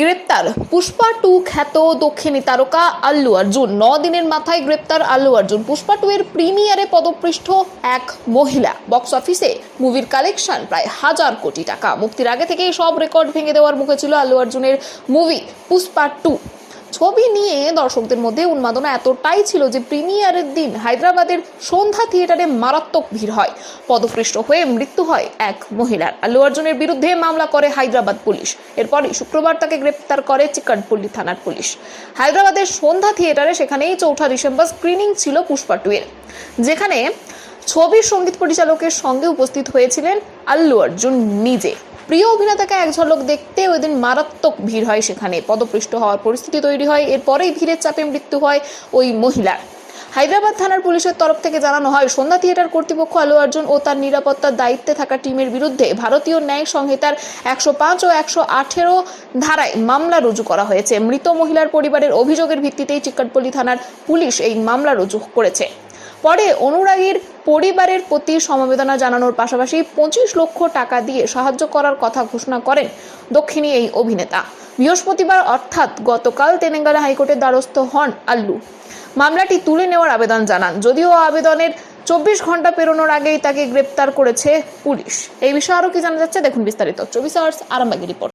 গ্রেপ্তার। পুষ্পা টু খ্যাত দক্ষিণী তারকা আল্লু অর্জুন। ন দিনের মাথায় গ্রেপ্তার আল্লু অর্জুন। পুষ্পা টু এর প্রিমিয়ারে পদপৃষ্ঠ এক মহিলা। বক্স অফিসে মুভির কালেকশন প্রায় হাজার কোটি টাকা। মুক্তির আগে থেকেই সব রেকর্ড ভেঙে দেওয়ার মুখে ছিল আল্লু অর্জুনের মুভি পুষ্পা টু। ছবি নিয়ে দর্শকদের মধ্যে উন্মাদনা এতটাই ছিল যে প্রিমিয়ারের দিন হায়দ্রাবাদের সন্ধ্যা থিয়েটারে মারাত্মক ভিড় হয়। পদপৃষ্ট হয়ে মৃত্যু হয় এক মহিলার। আল্লু অর্জুনের বিরুদ্ধে মামলা করে হায়দ্রাবাদ পুলিশ। এরপরই শুক্রবার তাকে গ্রেপ্তার করে চিকনপল্লী থানার পুলিশ। হায়দ্রাবাদের সন্ধ্যা থিয়েটারে সেখানেই চৌঠা ডিসেম্বর স্ক্রিনিং ছিল পুষ্পা টু এর। যেখানে ছবির সংগীত পরিচালকের সঙ্গে উপস্থিত হয়েছিলেন আল্লু অর্জুন নিজে। প্রিয় অভিনেতাকে এক ঝলক দেখতে ওই দিন মারাত্মক ভিড় হয় সেখানে। পদপৃষ্ট হওয়ার পরিস্থিতি তৈরি হয়। এরপরেই ভিড়ের চাপে মৃত্যু হয় ওই মহিলার। হায়দ্রাবাদ থানার পুলিশের তরফ থেকে জানানো হয়, সন্ধ্যা থিয়েটার কর্তৃপক্ষ আলু অর্জুন ও তার নিরাপত্তার দায়িত্বে থাকা টিমের বিরুদ্ধে ভারতীয় ন্যায় সংহিতার একশো পাঁচ ও একশো আঠেরো ধারায় মামলা রুজু করা হয়েছে। মৃত মহিলার পরিবারের অভিযোগের ভিত্তিতেই চিক্কাটপল্লী থানার পুলিশ এই মামলা রুজু করেছে। পরে অনুরাগীর পরিবারের প্রতি সমবেদনা জানানোর পাশাপাশি পঁচিশ লক্ষ টাকা দিয়ে সাহায্য করার কথা ঘোষণা করেন দক্ষিণী এই অভিনেতা। বৃহস্পতিবার অর্থাৎ গতকাল তেলেঙ্গানা হাইকোর্টের দ্বারস্থ হন আল্লু। মামলাটি তুলে নেওয়ার আবেদন জানান। যদিও আবেদনের চব্বিশ ঘণ্টা পেরোনোর আগেই তাকে গ্রেপ্তার করেছে পুলিশ। এই বিষয়ে আরও কি জানা যাচ্ছে? দেখুন বিস্তারিত। চব্বিশ আওয়ার্স আরামবাগী রিপোর্ট।